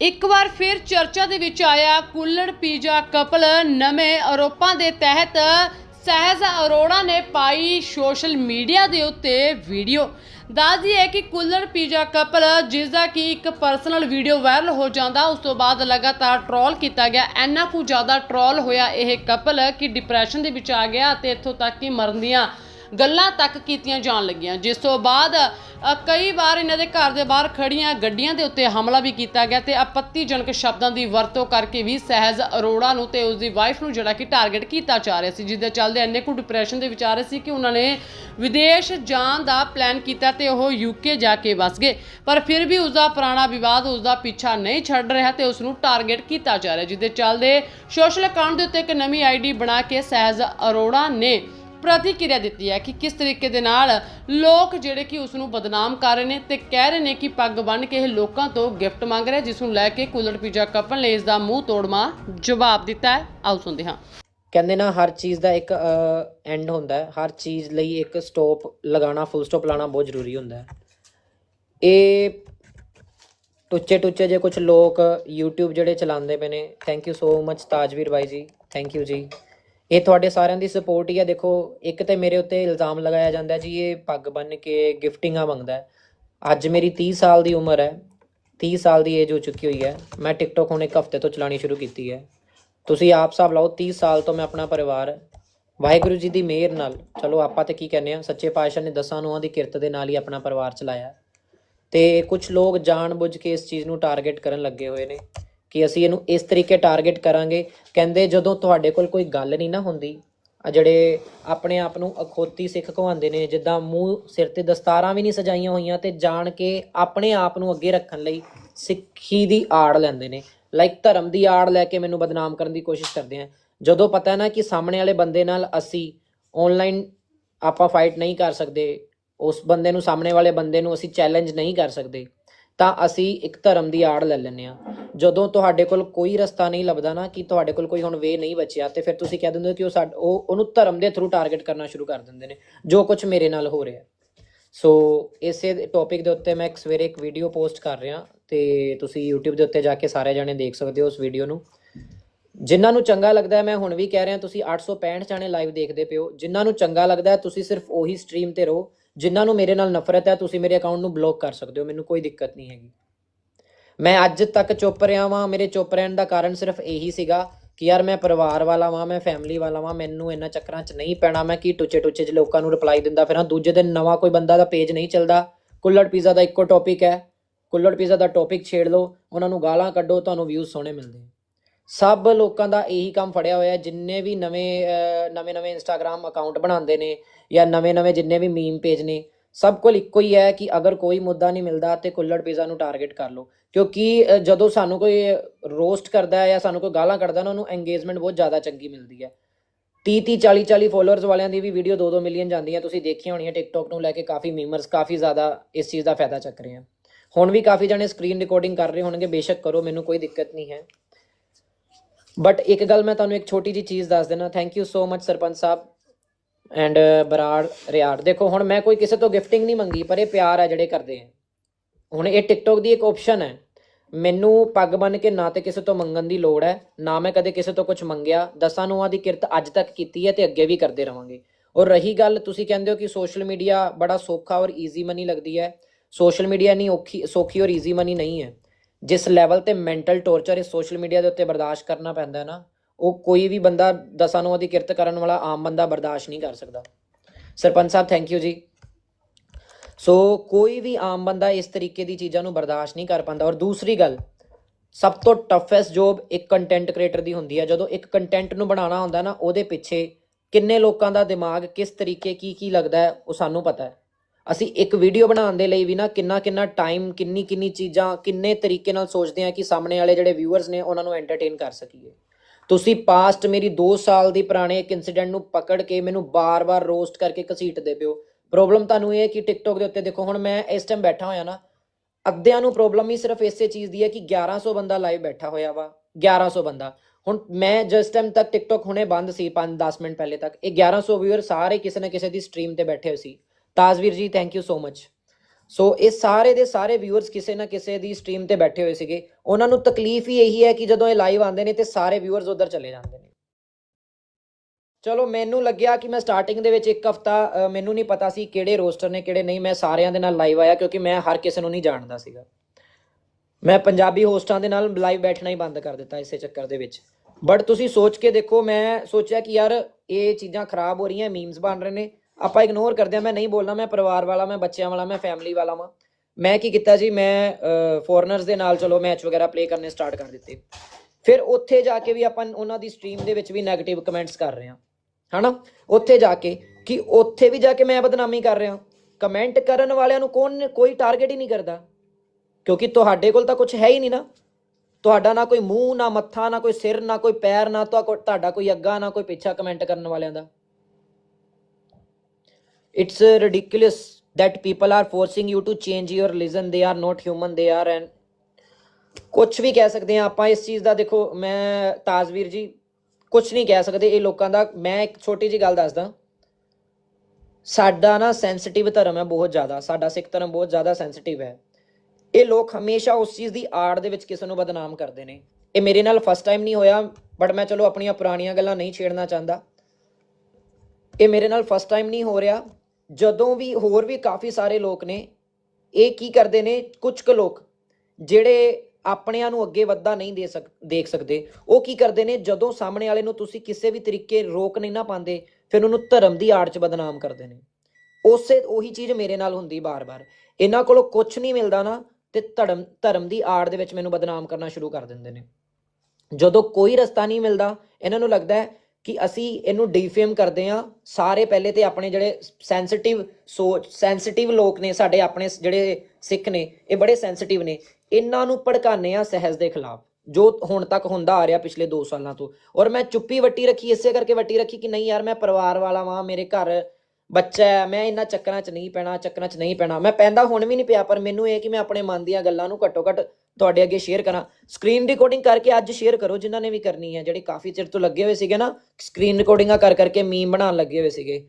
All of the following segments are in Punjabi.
ਇੱਕ ਵਾਰ ਫਿਰ ਚਰਚਾ ਦੇ ਵਿੱਚ ਆਇਆ, ਕੁੱਲੜ ਪੀਜ਼ਾ ਕਪਲ ਨਵੇਂ ਆਰੋਪਾਂ ਦੇ ਤਹਿਤ ਸਹਿਜ ਅਰੋੜਾ ਨੇ ਪਾਈ ਸੋਸ਼ਲ ਮੀਡੀਆ ਦੇ ਉੱਤੇ ਵੀਡੀਓ। ਦੱਸਦੀ ਹੈ ਕਿ ਕੁੱਲੜ ਪੀਜ਼ਾ ਕਪਲ ਜਿਸ ਦਾ ਕਿ ਇੱਕ ਪਰਸਨਲ ਵੀਡੀਓ ਵਾਇਰਲ ਹੋ ਜਾਂਦਾ, ਉਸ ਤੋਂ ਬਾਅਦ ਲਗਾਤਾਰ ਟਰੋਲ ਕੀਤਾ ਗਿਆ। ਇੰਨਾ ਕੁ ਜ਼ਿਆਦਾ ਟਰੋਲ ਹੋਇਆ ਇਹ ਕਪਲ ਕਿ ਡਿਪਰੈਸ਼ਨ ਦੇ ਵਿੱਚ ਆ ਗਿਆ ਅਤੇ ਇੱਥੋਂ ਤੱਕ ਕਿ ਮਰਨ ਦੀਆਂ ਗੱਲਾਂ ਤੱਕ ਕੀਤੀਆਂ ਜਾਣ ਲੱਗੀਆਂ। ਜਿਸ ਤੋਂ ਬਾਅਦ ਕਈ ਵਾਰ ਇਹਨਾਂ ਦੇ ਘਰ ਦੇ ਬਾਹਰ ਖੜੀਆਂ ਗੱਡੀਆਂ ਦੇ ਉੱਤੇ ਹਮਲਾ ਵੀ ਕੀਤਾ ਗਿਆ ਤੇ ਆਪੱਤੀਜਨਕ ਸ਼ਬਦਾਂ ਦੀ ਵਰਤੋਂ ਕਰਕੇ ਵੀ ਸਹਿਜ ਅਰੋੜਾ ਨੂੰ ਤੇ ਉਸ ਦੀ ਵਾਈਫ ਨੂੰ ਜਿਹੜਾ ਕਿ ਟਾਰਗੇਟ ਕੀਤਾ ਜਾ ਰਿਹਾ ਸੀ, ਜਿਸਦੇ ਚੱਲਦੇ ਇੰਨੇ ਕੁ ਡਿਪਰੈਸ਼ਨ ਦੇ ਵਿਚਾਰੇ ਸੀ ਕਿ ਉਹਨਾਂ ਨੇ ਵਿਦੇਸ਼ ਜਾਣ ਦਾ ਪਲਾਨ ਕੀਤਾ ਤੇ ਉਹ ਯੂਕੇ ਜਾ ਕੇ ਵਸ ਗਏ। ਪਰ ਫਿਰ ਵੀ ਉਸ ਦਾ ਪੁਰਾਣਾ ਵਿਵਾਦ ਉਸ ਦਾ ਪਿੱਛਾ ਨਹੀਂ ਛੱਡ ਰਿਹਾ ਤੇ ਉਸ ਨੂੰ ਟਾਰਗੇਟ ਕੀਤਾ ਜਾ ਰਿਹਾ, ਜਿਸਦੇ ਚੱਲਦੇ ਸੋਸ਼ਲ ਅਕਾਊਂਟ ਦੇ ਉੱਤੇ ਇੱਕ ਨਵੀਂ ਆਈਡੀ ਬਣਾ ਕੇ ਸਹਿਜ ਅਰੋੜਾ ਨੇ ਪ੍ਰਤੀਕਿਰਿਆ ਦਿੱਤੀ ਹੈ ਕਿ ਕਿਸ ਤਰੀਕੇ ਦੇ ਨਾਲ ਲੋਕ ਜਿਹੜੇ ਕਿ ਉਸ ਨੂੰ ਬਦਨਾਮ ਕਰ ਰਹੇ ਨੇ ਤੇ ਕਹਿ ਰਹੇ ਨੇ ਕਿ ਪੱਗ ਬੰਨ੍ਹ ਕੇ ਇਹ ਲੋਕਾਂ ਤੋਂ ਗਿਫਟ ਮੰਗ ਰਿਹਾ, ਜਿਸ ਨੂੰ ਲੈ ਕੇ ਕੁਲੜ ਪੀਜਾ ਕਪਲ ਨੇ ਇਸ ਦਾ ਮੂੰਹ ਤੋੜਮਾ ਜਵਾਬ ਦਿੱਤਾ ਹੈ। ਆਓ ਸੁਣਦੇ ਹਾਂ। ਕਹਿੰਦੇ ਨਾ, ਹਰ ਚੀਜ਼ ਦਾ ਇੱਕ ਐਂਡ ਹੁੰਦਾ ਹੈ। ਹਰ ਚੀਜ਼ ਲਈ ਇੱਕ ਸਟਾਪ ਲਗਾਉਣਾ ਫੁੱਲ ਸਟਾਪ ਲਾਣਾ ਬਹੁਤ ਜ਼ਰੂਰੀ ਹੁੰਦਾ ਹੈ। ਇਹ ਟੁੱਚੇ ਟੁੱਚੇ ਜੇ ਕੁਝ ਲੋਕ YouTube ਜਿਹੜੇ ਚਲਾਉਂਦੇ ਪਏ ਨੇ। Thank you so much Tajveer ਬਾਈ ਜੀ। ਥੈਂਕ ਯੂ ਜੀ। ਇਹ ਤੁਹਾਡੇ ਸਾਰਿਆਂ ਦੀ ਸਪੋਰਟ ਹੀ ਹੈ ਦੇਖੋ, ਇੱਕ ਤੇ ਮੇਰੇ ਉੱਤੇ ਇਲਜ਼ਾਮ ਲਗਾਇਆ ਜਾਂਦਾ ਜੀ, ਇਹ ਪੱਗ ਬੰਨ ਕੇ ਗਿਫਟਿੰਗਾਂ ਮੰਗਦਾ ਹੈ। ਅੱਜ ਮੇਰੀ 30 ਸਾਲ ਦੀ ਉਮਰ ਹੈ। 30 ਸਾਲ ਦੀ ਏਜ ਹੋ ਚੁੱਕੀ ਹੋਈ ਹੈ। ਮੈਂ ਟਿਕਟੋਕ ਹੁਣ ਇੱਕ ਹਫ਼ਤੇ ਤੋਂ ਚਲਾਣੀ ਸ਼ੁਰੂ ਕੀਤੀ ਹੈ। ਤੁਸੀਂ ਆਪ ਹਿਸਾਬ ਲਾਓ 30 ਸਾਲ ਤੋਂ ਮੈਂ ਆਪਣਾ ਪਰਿਵਾਰ ਵਾਹਿਗੁਰੂ ਜੀ ਦੀ ਮਿਹਰ ਨਾਲ, ਚਲੋ ਆਪਾਂ ਤੇ ਕੀ ਕਹਿੰਦੇ ਆ ਸੱਚੇ ਪਾਤਸ਼ਾਹ ਨੇ ਦਸਾਂ ਨੂੰਹਾਂ ਦੀ ਕਿਰਤ ਦੇ ਨਾਲ ਹੀ ਆਪਣਾ ਪਰਿਵਾਰ ਚਲਾਇਆ। ਤੇ ਕੁਝ ਲੋਕ ਜਾਣਬੁੱਝ ਕੇ ਇਸ ਚੀਜ਼ ਨੂੰ ਟਾਰਗੇਟ ਕਰਨ ਲੱਗੇ ਹੋਏ ਨੇ। ਕਿ ਅਸੀਂ ਇਹਨੂੰ ਇਸ ਤਰੀਕੇ ਟਾਰਗੇਟ ਕਰਾਂਗੇ। ਕਹਿੰਦੇ ਜਦੋਂ ਤੁਹਾਡੇ ਕੋਲ ਕੋਈ ਗੱਲ ਨਹੀਂ ਨਾ ਹੁੰਦੀ, ਆ ਜਿਹੜੇ ਆਪਣੇ ਆਪ ਨੂੰ ਅਖੋਤੀ ਸਿੱਖ ਕਹਾਉਂਦੇ ਨੇ, ਜਿੱਦਾਂ ਮੂੰਹ, ਸਿਰ ਤੇ ਦਸਤਾਰਾਂ ਵੀ ਨਹੀਂ ਸਜਾਈਆਂ ਹੋਈਆਂ ਤੇ ਜਾਣ ਕੇ ਆਪਣੇ ਆਪ ਨੂੰ ਅੱਗੇ ਰੱਖਣ ਲਈ ਸਿੱਖੀ ਦੀ ਆੜ ਲੈਂਦੇ ਨੇ। ਲਾਈਕ ਧਰਮ ਦੀ ਆੜ ਲੈ ਕੇ ਮੈਨੂੰ ਬਦਨਾਮ ਕਰਨ ਦੀ ਕੋਸ਼ਿਸ਼ ਕਰਦੇ ਆ। ਜਦੋਂ ਪਤਾ ਨਾ ਕਿ ਸਾਹਮਣੇ ਵਾਲੇ ਬੰਦੇ ਨਾਲ ਅਸੀਂ ਆਨਲਾਈਨ ਆਪਾਂ ਫਾਈਟ ਨਹੀਂ ਕਰ ਸਕਦੇ, ਉਸ ਬੰਦੇ ਨੂੰ ਸਾਹਮਣੇ ਵਾਲੇ ਬੰਦੇ ਨੂੰ ਅਸੀਂ ਚੈਲੰਜ ਨਹੀਂ ਕਰ ਸਕਦੇ ਤਾਂ ਅਸੀਂ ਇੱਕ ਧਰਮ ਦੀ ਆੜ ਲੈ ਲੈਂਦੇ ਆ ਜਦੋਂ ਤੁਹਾਡੇ ਕੋਲ ਕੋਈ ਰਸਤਾ ਨਹੀਂ ਲੱਭਦਾ ਨਾ ਕਿ ਤੁਹਾਡੇ ਕੋਲ ਕੋਈ ਹੁਣ ਵੇ ਨਹੀਂ ਬਚਿਆ, ਤੇ ਫਿਰ ਤੁਸੀਂ ਕਹਿ ਦਿੰਦੇ ਹੋ ਕਿ ਉਹ ਸਾਡ ਉਹ ਉਹਨੂੰ ਧਰਮ ਦੇ ਥਰੂ ਟਾਰਗੇਟ ਕਰਨਾ ਸ਼ੁਰੂ ਕਰ ਦਿੰਦੇ ਨੇ, ਜੋ ਕੁਝ ਮੇਰੇ ਨਾਲ ਹੋ ਰਿਹਾ। ਸੋ ਇਸੇ ਟੌਪਿਕ ਦੇ ਉੱਤੇ ਮੈਂ ਇੱਕ ਸਵੇਰੇ ਇੱਕ ਵੀਡੀਓ ਪੋਸਟ ਕਰ ਰਿਹਾ, ਤੇ ਤੁਸੀਂ YouTube ਦੇ ਉੱਤੇ ਜਾ ਕੇ ਸਾਰੇ ਜਾਣੇ ਦੇਖ ਸਕਦੇ ਹੋ ਉਸ ਵੀਡੀਓ ਨੂੰ। ਜਿਨ੍ਹਾਂ ਨੂੰ ਚੰਗਾ ਲੱਗਦਾ ਹੈ, ਮੈਂ ਹੁਣ ਵੀ ਕਹਿ ਰਿਹਾ, ਤੁਸੀਂ 865 ਜਾਣੇ ਲਾਈਵ ਦੇਖਦੇ ਪਿਓ ਜਿਨ੍ਹਾਂ ਨੂੰ ਚੰਗਾ ਲੱਗਦਾ ਹੈ, ਤੁਸੀਂ ਸਿਰਫ ਉਹੀ ਸਟਰੀਮ ਤੇ ਰਹੋ। ਜਿਨ੍ਹਾਂ ਨੂੰ ਮੇਰੇ ਨਾਲ ਨਫ਼ਰਤ ਹੈ, ਤੁਸੀਂ ਮੇਰੇ ਅਕਾਊਂਟ ਨੂੰ ਬਲੌਕ ਕਰ ਸਕਦੇ ਹੋ, ਮੈਨੂੰ ਕੋਈ ਦਿੱਕਤ ਨਹੀਂ ਹੈਗੀ। ਮੈਂ ਅੱਜ ਤੱਕ ਚੁੱਪ ਰਿਹਾ ਵਾਂ, ਮੇਰੇ ਚੁੱਪ ਰਹਿਣ ਦਾ ਕਾਰਨ ਸਿਰਫ ਇਹੀ ਸੀਗਾ ਕਿ ਯਾਰ ਮੈਂ ਪਰਿਵਾਰ ਵਾਲਾ ਵਾਂ, ਮੈਂ ਫੈਮਿਲੀ ਵਾਲਾ ਵਾਂ, ਮੈਨੂੰ ਇਹਨਾਂ ਚੱਕਰਾਂ 'ਚ ਨਹੀਂ ਪੈਣਾ, ਮੈਂ ਕੀ ਟੁੱਚੇ ਟੁੱਚੇ 'ਚ ਲੋਕਾਂ ਨੂੰ ਰਿਪਲਾਈ ਦਿੰਦਾ ਫਿਰ ਹਾਂ ਦੂਜੇ ਦਿਨ ਨਵਾਂ ਕੋਈ ਬੰਦਾ ਦਾ ਪੇਜ ਨਹੀਂ ਚੱਲਦਾ, ਕੁੱਲੜ ਪੀਜ਼ਾ ਦਾ ਇੱਕੋ ਟੌਪਿਕ ਹੈ, ਕੁੱਲੜ ਪੀਜ਼ਾ ਦਾ ਟੌਪਿਕ ਛੇੜ ਲਓ, ਉਹਨਾਂ ਨੂੰ ਗਾਲਾਂ ਕੱਢੋ, ਤੁਹਾਨੂੰ ਵਿਊਜ਼ ਸੋਹਣੇ ਮਿਲਦੇ ਸਭ ਲੋਕਾਂ ਦਾ ਇਹੀ ਕੰਮ ਫੜਿਆ ਹੋਇਆ ਜਿੰਨੇ ਵੀ ਨਵੇਂ ਨਵੇਂ ਨਵੇਂ ਇੰਸਟਾਗ੍ਰam ਅਕਾਊਂਟ ਬਣਾਉਂਦੇ ਨੇ ਜਾਂ ਨਵੇਂ ਨਵੇਂ ਜਿੰਨੇ ਵੀ ਮੀਮ ਪੇਜ ਨੇ, ਸਭ ਕੋਲ ਇੱਕੋ ਹੀ ਹੈ ਕਿ ਅਗਰ ਕੋਈ ਮੁੱਦਾ ਨਹੀਂ ਮਿਲਦਾ ਤੇ ਕੁੱਲੜ ਪੀਜ਼ਾ ਨੂੰ ਟਾਰਗੇਟ ਕਰ ਲਓ। ਕਿਉਂਕਿ ਜਦੋਂ ਸਾਨੂੰ ਕੋਈ ਰੋਸਟ ਕਰਦਾ ਹੈ ਜਾਂ ਸਾਨੂੰ ਕੋਈ ਗਾਲਾਂ ਕੱਢਦਾ ਨਾ, ਉਹਨੂੰ ਐਂਗੇਜਮੈਂਟ ਬਹੁਤ ਜ਼ਿਆਦਾ ਚੰਗੀ ਮਿਲਦੀ ਹੈ। 30 30 40 40 ਫੋਲੋਅਰਸ ਵਾਲਿਆਂ ਦੀ ਵੀ ਵੀਡੀਓ 2-2 ਮਿਲੀਅਨ ਜਾਂਦੀਆਂ। ਤੁਸੀਂ ਦੇਖੀਆਂ ਹੋਣੀਆਂ ਟਿਕਟੌਕ ਨੂੰ ਲੈ ਕੇ ਕਾਫੀ ਮੀਮਰਸ ਕਾਫੀ ਜ਼ਿਆਦਾ ਇਸ ਚੀਜ਼ ਦਾ ਫਾਇਦਾ ਚੱਕ ਰਹੇ ਆ। ਹੁਣ ਵੀ ਕਾਫੀ ਜਣੇ ਸਕਰੀਨ ਰਿਕਾਰਡਿੰਗ ਕਰ ਰਹੇ ਹੋਣਗੇ। ਬੇਸ਼ੱਕ ਕਰੋ, ਮੈਨੂੰ ਕੋਈ ਦਿੱਕਤ ਨਹੀਂ ਹੈ। ਬਟ ਇੱਕ ਗੱਲ ਮੈਂ ਤੁਹਾਨੂੰ ਇੱਕ ਛੋਟੀ ਜੀ ਚੀਜ਼ ਦੱਸ ਦੇਣਾ thank you so much sarpanch sahib and Brar, Riar. ਦੇਖੋ, ਹੁਣ ਮੈਂ ਕੋਈ ਕਿਸੇ ਤੋਂ ਗਿਫਟਿੰਗ ਨਹੀਂ ਮੰਗੀ, ਪਰ ਇਹ ਪਿਆਰ ਹੈ ਜਿਹੜੇ ਕਰਦੇ ਆ। ਹੁਣ ਇਹ ਟਿਕਟੋਕ ਦੀ ਇੱਕ ਆਪਸ਼ਨ ਹੈ। ਮੈਨੂੰ ਪੱਗ ਬੰਨ ਕੇ ਨਾ ਤੇ ਕਿਸੇ ਤੋਂ ਮੰਗਣ ਦੀ ਲੋੜ ਹੈ, ਨਾ ਮੈਂ ਕਦੇ ਕਿਸੇ ਤੋਂ ਕੁਝ ਮੰਗਿਆ। ਦਸਾਂ ਨੂੰਹਾਂ ਦੀ ਕਿਰਤ ਅੱਜ ਤੱਕ ਕੀਤੀ ਹੈ ਤੇ ਅੱਗੇ ਵੀ ਕਰਦੇ ਰਵਾਂਗੇ। ਔਰ ਰਹੀ ਗੱਲ, ਤੁਸੀਂ ਕਹਿੰਦੇ ਹੋ ਕਿ ਸੋਸ਼ਲ ਮੀਡੀਆ ਬੜਾ ਸੌਖਾ ਔਰ ਈਜ਼ੀ ਮਨੀ ਲੱਗਦੀ ਹੈ। ਸੋਸ਼ਲ ਮੀਡੀਆ ਨਹੀਂ ਔਖੀ, ਸੌਖੀ ਔਰ ਈਜ਼ੀ ਮਨੀ ਨਹੀਂ ਹੈ। ਜਿਸ ਲੈਵਲ ਤੇ ਮੈਂਟਲ ਟੌਰਚਰ ਇਸ ਸੋਸ਼ਲ ਮੀਡੀਆ ਦੇ ਉੱਤੇ ਬਰਦਾਸ਼ਤ ਕਰਨਾ ਪੈਂਦਾ ਹੈ ਨਾ, ਉਹ ਕੋਈ ਵੀ ਬੰਦਾ ਦਸਾਂ ਨੂੰ ਦੀ ਕਿਰਤ ਕਰਨ ਵਾਲਾ ਆਮ ਬੰਦਾ ਬਰਦਾਸ਼ਤ ਨਹੀਂ ਕਰ ਸਕਦਾ। ਸਰਪੰਚ ਸਾਹਿਬ ਥੈਂਕ ਯੂ ਜੀ। ਸੋ ਕੋਈ ਵੀ ਆਮ ਬੰਦਾ ਇਸ ਤਰੀਕੇ ਦੀ ਚੀਜ਼ਾਂ ਨੂੰ ਬਰਦਾਸ਼ਤ ਨਹੀਂ ਕਰ ਪਾਉਂਦਾ। ਔਰ ਦੂਸਰੀ ਗੱਲ, ਸਭ ਤੋਂ ਟਫੈਸਟ ਜੋਬ ਇੱਕ ਕੰਟੈਂਟ ਕ੍ਰੀਏਟਰ ਦੀ ਹੁੰਦੀ ਹੈ। ਜਦੋਂ ਇੱਕ ਕੰਟੈਂਟ ਨੂੰ ਬਣਾਉਣਾ ਹੁੰਦਾ ਨਾ, ਉਹਦੇ ਪਿੱਛੇ ਕਿੰਨੇ ਲੋਕਾਂ ਦਾ ਦਿਮਾਗ ਕਿਸ ਤਰੀਕੇ ਕੀ ਕੀ ਲੱਗਦਾ ਉਹ ਸਾਨੂੰ ਪਤਾ ਹੈ। ਅਸੀਂ ਇੱਕ ਵੀਡੀਓ ਬਣਾਉਣ ਦੇ ਲਈ ਵੀ ਨਾ ਕਿੰਨਾ ਕਿੰਨਾ ਟਾਈਮ ਕਿੰਨੀ ਕਿੰਨੀ ਚੀਜ਼ਾਂ, ਕਿੰਨੇ ਤਰੀਕੇ ਨਾਲ ਸੋਚਦੇ ਹਾਂ ਕਿ ਸਾਹਮਣੇ ਵਾਲੇ ਜਿਹੜੇ ਵਿਊਅਰਸ ਨੇ ਉਹਨਾਂ ਨੂੰ ਐਂਟਰਟੇਨ ਕਰ ਸਕੀਏ। ਤੁਸੀਂ ਪਾਸਟ ਮੇਰੀ 2 ਸਾਲ ਦੀ ਪੁਰਾਣੇ ਇੱਕ ਇਨਸੀਡੈਂਟ ਨੂੰ ਪਕੜ ਕੇ ਮੈਨੂੰ ਬਾਰ-ਬਾਰ ਰੋਸਟ ਕਰਕੇ ਘਸੀਟਦੇ ਪਿਓ ਪ੍ਰੋਬਲਮ ਤੁਹਾਨੂੰ ਇਹ ਹੈ ਕਿ ਟਿਕਟੋਕ ਦੇ ਉੱਤੇ ਦੇਖੋ, ਹੁਣ ਮੈਂ ਇਸ ਟਾਈਮ ਬੈਠਾ ਹੋਇਆ ਨਾ, ਅੱਧਿਆਂ ਨੂੰ ਪ੍ਰੋਬਲਮ ਹੀ ਸਿਰਫ ਇਸੇ ਚੀਜ਼ ਦੀ ਹੈ ਕਿ 1100 ਬੰਦਾ ਲਾਈਵ ਬੈਠਾ ਹੋਇਆ ਵਾ 1100 ਬੰਦਾ। ਹੁਣ ਮੈਂ ਜਿਸ ਟਾਈਮ ਤੱਕ ਟਿਕਟੋਕ ਹੁਣੇ ਬੰਦ ਸੀ 5-10 ਮਿੰਟ ਪਹਿਲੇ ਤੱਕ, ਇਹ 1100 ਵਿਊਅਰ ਸਾਰੇ ਕਿਸੇ ਨਾ ਕਿਸੇ ਦੀ ਸਟਰੀਮ ਤੇ ਬੈਠੇ ਹੋਏ ਸੀ। Tajveer ji thank you so much so ਇਹ ਸਾਰੇ ਦੇ ਸਾਰੇ ਵਿਊਅਰਸ ਕਿਸੇ ਨਾ ਕਿਸੇ ਦੀ ਸਟ੍ਰੀਮ ਤੇ ਬੈਠੇ ਹੋਏ ਸੀਗੇ। ਉਹਨਾਂ ਨੂੰ ਤਕਲੀਫ ਹੀ ਇਹੀ ਹੈ ਕਿ ਜਦੋਂ ਇਹ ਲਾਈਵ ਆਉਂਦੇ ਨੇ ਤੇ ਸਾਰੇ ਵਿਊਅਰਸ ਉਧਰ ਚਲੇ ਜਾਂਦੇ ਨੇ। ਚਲੋ, ਮੈਨੂੰ ਲੱਗਿਆ ਕਿ ਮੈਂ ਸਟਾਰਟਿੰਗ ਦੇ ਵਿੱਚ ਇੱਕ ਹਫਤਾ ਮੈਨੂੰ ਨਹੀਂ ਪਤਾ ਸੀ ਕਿਹੜੇ ਰੋਸਟਰ ਨੇ, ਕਿਹੜੇ ਨਹੀਂ। ਮੈਂ ਸਾਰਿਆਂ ਦੇ ਨਾਲ ਲਾਈਵ ਆਇਆ ਕਿਉਂਕਿ ਮੈਂ ਹਰ ਕਿਸੇ ਨੂੰ ਨਹੀਂ ਜਾਣਦਾ ਸੀਗਾ। ਮੈਂ ਪੰਜਾਬੀ ਹੋਸਟਾਂ ਦੇ ਨਾਲ ਲਾਈਵ ਬੈਠਣਾ ਹੀ ਬੰਦ ਕਰ ਦਿੱਤਾ ਇਸੇ ਚੱਕਰ ਦੇ ਵਿੱਚ। ਬਟ ਤੁਸੀਂ ਸੋਚ ਕੇ ਦੇਖੋ, ਮੈਂ ਸੋਚਿਆ ਕਿ ਯਾਰ, ਇਹ ਚੀਜ਼ਾਂ ਖਰਾਬ ਹੋ ਰਹੀਆਂ ਮੀਮਸ ਬਣ ਰਹੇ ਨੇ। ਆਪਾਂ ਇਗਨੋਰ ਕਰਦੇ ਆ ਮੈਂ ਨਹੀਂ ਬੋਲਣਾ, ਮੈਂ ਪਰਿਵਾਰ ਵਾਲਾ, ਮੈਂ ਬੱਚਿਆਂ ਵਾਲਾ, ਮੈਂ ਫੈਮਿਲੀ ਵਾਲਾ ਵਾਂ। ਮੈਂ ਕੀ ਕੀਤਾ ਜੀ, ਮੈਂ ਫੋਰਨਰਸ ਦੇ ਨਾਲ ਚਲੋ ਮੈਚ ਵਗੈਰਾ ਪਲੇ ਕਰਨੇ ਸਟਾਰਟ ਕਰ ਦਿੱਤੇ। ਫਿਰ ਉੱਥੇ ਜਾ ਕੇ ਵੀ ਆਪਾਂ ਉਹਨਾਂ ਦੀ ਸਟ੍ਰੀਮ ਦੇ ਵਿੱਚ ਵੀ 네ਗੇਟਿਵ ਕਮੈਂਟਸ ਕਰ ਰਹੇ ਹਾਂ, ਹਨਾ? ਉੱਥੇ ਜਾ ਕੇ ਕਿ ਉੱਥੇ ਵੀ ਜਾ ਕੇ ਮੈਂ ਬਦਨਾਮੀ ਕਰ ਰਿਹਾ। ਕਮੈਂਟ ਕਰਨ ਵਾਲਿਆਂ ਨੂੰ ਕੌਣ, ਕੋਈ ਟਾਰਗੇਟ ਹੀ ਨਹੀਂ ਕਰਦਾ। ਕਿਉਂਕਿ ਤੁਹਾਡੇ ਕੋਲ ਤਾਂ ਕੁਝ ਹੈ ਹੀ ਨਹੀਂ ਨਾ। ਤੁਹਾਡਾ ਨਾ ਕੋਈ ਮੂੰਹ, ਨਾ ਮੱਥਾ, ਨਾ ਕੋਈ ਸਿਰ, ਨਾ ਕੋਈ ਪੈਰ, ਨਾ ਤੁਹਾ- ਤੁਹਾਡਾ ਕੋਈ ਅੱਗਾ, ਨਾ ਕੋਈ ਪਿੱਛਾ ਕਮੈਂਟ ਕਰਨ ਵਾਲਿਆਂ ਦਾ। It's uh, ridiculous that people are forcing you to change your religion. They are not human, they are, and ਕੁਝ ਵੀ ਕਹਿ ਸਕਦੇ ਆ ਆਪਾਂ ਇਸ ਚੀਜ਼ ਦਾ। ਦੇਖੋ, ਮੈਂ ਤਾਜਵੀਰ ਜੀ ਕੁਝ ਨਹੀਂ ਕਹਿ ਸਕਦੇ ਇਹ ਲੋਕਾਂ ਦਾ। ਮੈਂ ਇੱਕ ਛੋਟੀ ਜੀ ਗੱਲ ਦੱਸਦਾ। ਸਾਡਾ ਨਾ ਸੈਂਸਿਟਿਵ ਧਰਮ ਹੈ ਬਹੁਤ ਜ਼ਿਆਦਾ। ਸਾਡਾ ਸਿੱਖ ਧਰਮ ਬਹੁਤ ਜ਼ਿਆਦਾ ਸੈਂਸਿਟਿਵ ਹੈ। ਇਹ ਲੋਕ ਹਮੇਸ਼ਾ ਉਸ ਚੀਜ਼ ਦੀ ਆੜ ਦੇ ਵਿੱਚ ਕਿਸੇ ਨੂੰ ਬਦਨਾਮ ਕਰਦੇ ਨੇ। ਇਹ ਮੇਰੇ ਨਾਲ ਫਸਟ ਟਾਈਮ ਨਹੀਂ ਹੋਇਆ ਬਟ ਮੈਂ ਚਲੋ ਆਪਣੀਆਂ ਪੁਰਾਣੀਆਂ ਗੱਲਾਂ ਨਹੀਂ ਛੇੜਨਾ ਚਾਹੁੰਦਾ। ਇਹ ਮੇਰੇ ਨਾਲ ਫਸਟ ਟਾਈਮ ਨਹੀਂ ਹੋ ਰਿਹਾ। ਜਦੋਂ ਵੀ ਹੋਰ ਵੀ ਕਾਫੀ ਸਾਰੇ ਲੋਕ ਨੇ, ਇਹ ਕੀ ਕਰਦੇ ਨੇ? ਕੁਝ ਕੁ ਲੋਕ ਜਿਹੜੇ ਆਪਣਿਆਂ ਨੂੰ ਅੱਗੇ ਵੱਧਾ ਨਹੀਂ ਦੇ ਸਕ, ਦੇਖ ਸਕਦੇ, ਉਹ ਕੀ ਕਰਦੇ ਨੇ? ਜਦੋਂ ਸਾਹਮਣੇ ਵਾਲੇ ਨੂੰ ਤੁਸੀਂ ਕਿਸੇ ਵੀ ਤਰੀਕੇ ਰੋਕ ਨਹੀਂ ਨਾ ਪਾਉਂਦੇ, ਫਿਰ ਉਹਨੂੰ ਧਰਮ ਦੀ ਆੜ 'ਚ ਬਦਨਾਮ ਕਰਦੇ ਨੇ। ਉਸੇ, ਉਹੀ ਚੀਜ਼ ਮੇਰੇ ਨਾਲ ਹੁੰਦੀ ਬਾਰ-ਬਾਰ। ਇਹਨਾਂ ਕੋਲੋਂ ਕੁਝ ਨਹੀਂ ਮਿਲਦਾ ਨਾ, ਤੇ ਧਰਮ ਧਰਮ ਦੀ ਆੜ ਦੇ ਵਿੱਚ ਮੈਨੂੰ ਬਦਨਾਮ ਕਰਨਾ ਸ਼ੁਰੂ ਕਰ ਦਿੰਦੇ ਨੇ। ਜਦੋਂ ਕੋਈ ਰਸਤਾ ਨਹੀਂ ਮਿਲਦਾ, ਇਹਨਾਂ ਨੂੰ ਲੱਗਦਾ ਹੈ ਕਿ ਅਸੀਂ ਇਹਨੂੰ ਡੀਫੇਮ ਕਰਦੇ ਆ ਸਾਰੇ ਪਹਿਲੇ ਤੇ ਆਪਣੇ ਜਿਹੜੇ ਸੈਂਸਿਟਿਵ ਸੋਚ ਸੈਂਸਿਟਿਵ ਲੋਕ ਨੇ ਸਾਡੇ, ਆਪਣੇ ਜਿਹੜੇ ਸਿੱਖ ਨੇ, ਇਹ ਬੜੇ ਸੈਂਸਿਟਿਵ ਨੇ। ਇਹਨਾਂ ਨੂੰ ਭੜਕਾਨੇ ਆ ਸਹਿਜ ਦੇ ਖਿਲਾਫ, ਜੋ ਹੁਣ ਤੱਕ ਹੁੰਦਾ ਆ ਰਿਹਾ ਪਿਛਲੇ 2 ਸਾਲਾਂ ਤੋਂ। ਔਰ ਮੈਂ ਚੁੱਪੀ ਵੱਟੀ ਰੱਖੀ, ਇਸੇ ਕਰਕੇ ਵੱਟੀ ਰੱਖੀ ਕਿ ਨਹੀਂ ਯਾਰ, ਮੈਂ ਪਰਿਵਾਰ ਵਾਲਾ ਵਾਂ, ਮੇਰੇ ਘਰ ਬੱਚਾ ਹੈ, ਮੈਂ ਇਹਨਾਂ ਚੱਕਰਾਂ 'ਚ ਨਹੀਂ ਪੈਣਾ, ਚੱਕਰਾਂ 'ਚ ਨਹੀਂ ਪੈਣਾ। ਮੈਂ ਪੈਂਦਾ ਹੁਣ ਵੀ ਨਹੀਂ ਪਿਆ, ਪਰ ਮੈਨੂੰ ਇਹ ਕਿ ਮੈਂ ਆਪਣੇ ਮਨ ਦੀਆਂ ਗੱਲਾਂ ਨੂੰ ਘੱਟੋ ਘੱਟ ਤੁਹਾਡੇ ਅੱਗੇ ਸ਼ੇਅਰ ਕਰਾਂ। ਸਕਰੀਨ ਰਿਕਾਰਡਿੰਗ ਕਰਕੇ ਅੱਜ ਸ਼ੇਅਰ ਕਰੋ, ਜਿਨ੍ਹਾਂ ਨੇ ਵੀ ਕਰਨੀ ਹੈ। ਜਿਹੜੇ ਕਾਫੀ ਚਿਰ ਤੋਂ ਲੱਗੇ ਹੋਏ ਸੀਗੇ ਨਾ ਸਕਰੀਨ ਰਿਕਾਰਡਿੰਗਾਂ ਕਰ ਕਰਕੇ ਮੀਮ ਬਣਾਉਣ ਲੱਗੇ ਹੋਏ ਸੀਗੇ।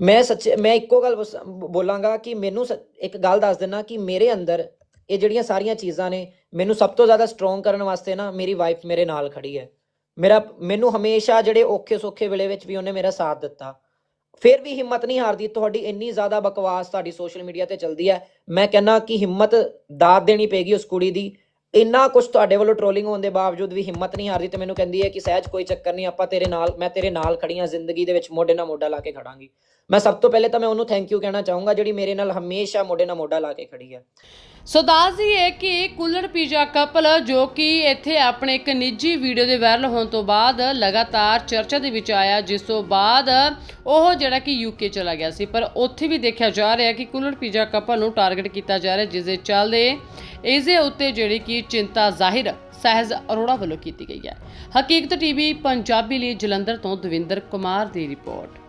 ਮੈਂ ਸੱਚ, ਮੈਂ ਇੱਕੋ ਗੱਲ ਬਸ ਬੋਲਾਂਗਾ ਕਿ ਮੈਨੂੰ ਸ- ਇੱਕ ਗੱਲ ਦੱਸ ਦੇਣਾ ਕਿ ਮੇਰੇ ਅੰਦਰ ਇਹ ਜਿਹੜੀਆਂ ਸਾਰੀਆਂ ਚੀਜ਼ਾਂ ਨੇ, ਮੈਨੂੰ ਸਭ ਤੋਂ ਜ਼ਿਆਦਾ ਸਟਰੋਂਗ ਕਰਨ ਵਾਸਤੇ ਨਾ ਮੇਰੀ ਵਾਈਫ ਮੇਰੇ ਨਾਲ ਖੜੀ ਹੈ। ਮੇਰਾ, ਮੈਨੂੰ ਹਮੇਸ਼ਾ ਜਿਹੜੇ ਔਖੇ ਸੌਖੇ ਵੇਲੇ ਵਿੱਚ ਵੀ ਉਹਨੇ ਮੇਰਾ ਸਾਥ ਦਿੱਤਾ। ਫਿਰ ਵੀ ਹਿੰਮਤ ਨਹੀਂ ਹਾਰਦੀ, ਤੁਹਾਡੀ ਇੰਨੀ ਜ਼ਿਆਦਾ ਬਕਵਾਸ ਤੁਹਾਡੀ ਸੋਸ਼ਲ ਮੀਡੀਆ ਤੇ ਚੱਲਦੀ ਹੈ। ਮੈਂ ਕਹਿੰਨਾ ਕਿ ਹਿੰਮਤ ਦਾਤ ਦੇਣੀ ਪੈਗੀ ਉਸ ਕੁੜੀ ਦੀ। ਇੰਨਾ ਕੁਝ ਤੁਹਾਡੇ ਵੱਲੋਂ ਟ੍ਰੋਲਿੰਗ ਹੋਣ ਦੇ ਬਾਵਜੂਦ ਵੀ ਹਿੰਮਤ ਨਹੀਂ ਹਾਰਦੀ ਤੇ ਮੈਨੂੰ ਕਹਿੰਦੀ ਹੈ ਕਿ ਸਹਿਜ ਕੋਈ ਚੱਕਰ ਨਹੀਂ, ਆਪਾਂ ਤੇਰੇ ਨਾਲ, ਮੈਂ ਤੇਰੇ ਨਾਲ ਖੜੀਆਂ ਜ਼ਿੰਦਗੀ ਦੇ ਵਿੱਚ ਮੋਢੇ ਨਾਲ ਮੋਢਾ ਲਾ ਕੇ ਖੜਾਂਗੀ। ਮੈਂ ਸਭ ਤੋਂ ਪਹਿਲੇ ਤਾਂ ਮੈਂ ਉਹਨੂੰ ਥੈਂਕ ਯੂ ਕਹਿਣਾ ਚਾਹੂੰਗਾ, ਜਿਹੜੀ ਮੇਰੇ ਨਾਲ ਹਮੇਸ਼ਾ ਮੋਢੇ ਨਾਲ ਮੋਢਾ ਲਾ ਕੇ ਖੜੀ ਹੈ ਸੋ ਦੱਸ ਦਈਏ ਕਿ ਕੁੱਲੜ ਪੀਜ਼ਾ ਕਪਲ ਜੋ ਕਿ ਇੱਥੇ ਆਪਣੇ ਇੱਕ ਨਿੱਜੀ ਵੀਡੀਓ ਦੇ ਵਾਇਰਲ ਹੋਣ ਤੋਂ ਬਾਅਦ ਲਗਾਤਾਰ ਚਰਚਾ ਦੇ ਵਿੱਚ ਆਇਆ, ਜਿਸ ਤੋਂ ਬਾਅਦ ਉਹ ਜਿਹੜਾ ਕਿ ਯੂਕੇ ਚਲਾ ਗਿਆ ਸੀ। ਪਰ ਉੱਥੇ ਵੀ ਦੇਖਿਆ ਜਾ ਰਿਹਾ ਕਿ ਕੁੱਲੜ ਪੀਜ਼ਾ ਕਪਲ ਨੂੰ ਟਾਰਗੇਟ ਕੀਤਾ ਜਾ ਰਿਹਾ, ਜਿਸ ਦੇ ਚੱਲਦੇ ਇਸ ਦੇ ਉੱਤੇ ਜਿਹੜੀ ਕਿ ਚਿੰਤਾ ਜ਼ਾਹਿਰ ਸਹਿਜ ਅਰੋੜਾ ਵੱਲੋਂ ਕੀਤੀ ਗਈ ਹੈ। ਹਕੀਕਤ ਟੀਵੀ ਪੰਜਾਬੀ ਲਈ ਜਲੰਧਰ ਤੋਂ ਦਵਿੰਦਰ ਕੁਮਾਰ ਦੀ ਰਿਪੋਰਟ